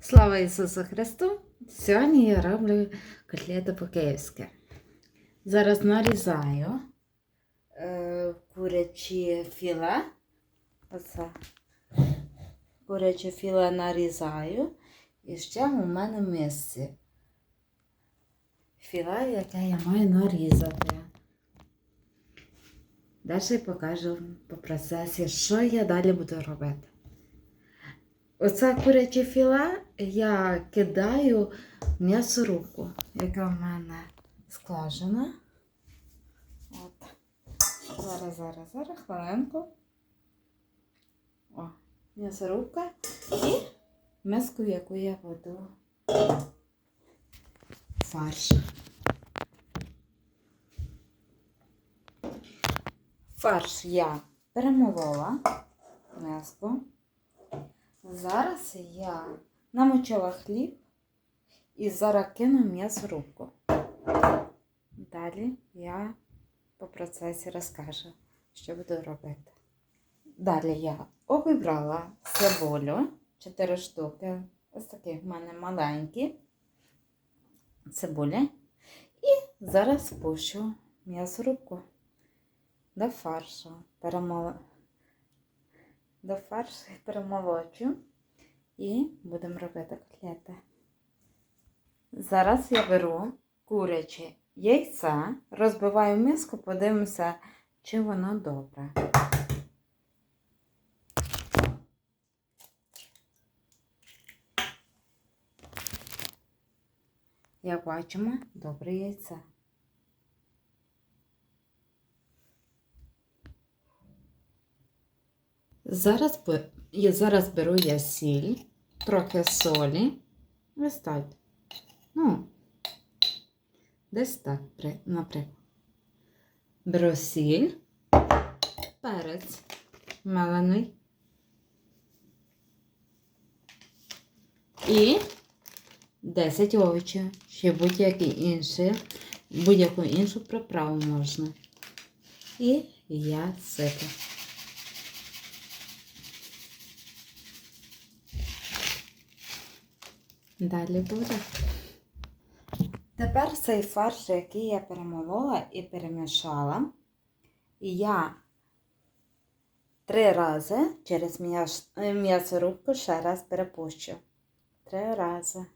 Слава Ісусу Христу! Сьогодні я роблю котлети по-київськи. Зараз нарізаю е, курячі філе. Оце. Куряче філе нарізаю. І ще у мене мисці філе, яке я маю нарізати. Далі покажу по процесі, що я далі буду робити. Оце куряче філе я кидаю м'ясорубку, яка в мене складена. От. Зараз, зараз, зараз, хвилинку. О, м'ясорубка і миску, яку я веду фарш. Фарш я перемолола миску. Зараз я намочила хліб і зараз кину м'ясорубку. Далі я по процесі розкажу, що буду робити. Далі я обібрала цибулю, 4 штуки, ось такі в мене маленькі цибулі. І зараз пущу м'ясорубку до фаршу. Перемол... До фаршу перемолочу і будемо робити котлети. Зараз я беру куряче яйце, розбиваю миску, подивимося, чи воно добре. Як бачимо, добре яйце. Зараз, я зараз беру я сіль, трохи солі. Ось. Ну, десь так, наприклад. Беру сіль, перець мелений. І 10 овочів, ще будь-які інші, будь-яку іншу приправу можна. І я сиплю. Далі буде. Тепер цей фарш, який я перемолола і перемішала, я три рази через м'ясорубку ще раз перепущу. Три рази.